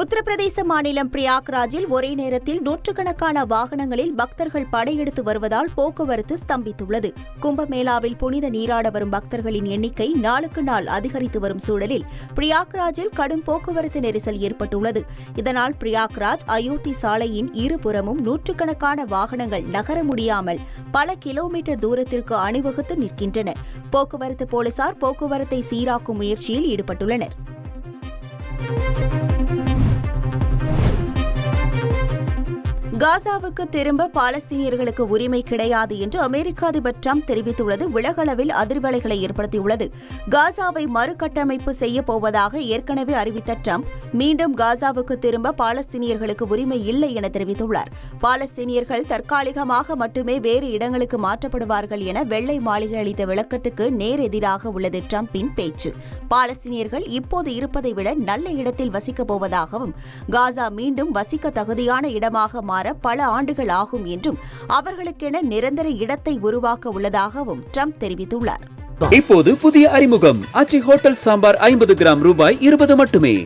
உத்தரப்பிரதேச மாநிலம் பிரயாக்ராஜில் ஒரே நேரத்தில் நூற்றுக்கணக்கான வாகனங்களில் பக்தர்கள் படையெடுத்து வருவதால் போக்குவரத்து ஸ்தம்பித்துள்ளது. கும்பமேளாவில் புனித நீராட வரும் பக்தர்களின் எண்ணிக்கை நாளுக்கு நாள் அதிகரித்து வரும் சூழலில் பிரயாக்ராஜில் கடும் போக்குவரத்து நெரிசல் ஏற்பட்டுள்ளது. இதனால் பிரயாக்ராஜ் அயோத்தி சாலையின் இருபுறமும் நூற்றுக்கணக்கான வாகனங்கள் நகர முடியாமல் பல கிலோமீட்டர் தூரத்திற்கு அணிவகுத்து நிற்கின்றன. போக்குவரத்து போலீசார் போக்குவரத்தை சீராக்கும் முயற்சியில் ஈடுபட்டுள்ளனர். காசாவுக்கு திரும்ப பாலஸ்தீனியர்களுக்கு உரிமை கிடையாது என்று அமெரிக்க அதிபர் ட்ரம்ப் தெரிவித்துள்ளது. உலகளவில் அதிர்வலைகளை ஏற்படுத்தியுள்ளது. காசாவை மறுகட்டமைப்பு செய்ய போவதாக ஏற்கனவே அறிவித்த ட்ரம்ப் மீண்டும் காசாவுக்கு திரும்ப பாலஸ்தீனியர்களுக்கு உரிமை இல்லை என தெரிவித்துள்ளார். பாலஸ்தீனியர்கள் தற்காலிகமாக மட்டுமே வேறு இடங்களுக்கு மாற்றப்படுவார்கள் என வெள்ளை மாளிகை அளித்த விளக்கத்துக்கு நேர் எதிராக உள்ளது ட்ரம்பின் பேச்சு. பாலஸ்தீனியர்கள் இப்போது இருப்பதை விட நல்ல இடத்தில் வசிக்கப் போவதாகவும் காசா மீண்டும் வசிக்க தகுதியான இடமாக மாற பல ஆண்டுகள் ஆகும் என்றும் அவர்களுக்கென நிரந்தர இடத்தை உருவாக்க உள்ளதாகவும் ட்ரம்ப் தெரிவித்துள்ளார். இப்போது புதிய அறிமுகம். அச்சி ஹோட்டல் சாம்பார் ஐம்பது கிராம் ரூபாய் இருபது மட்டுமே.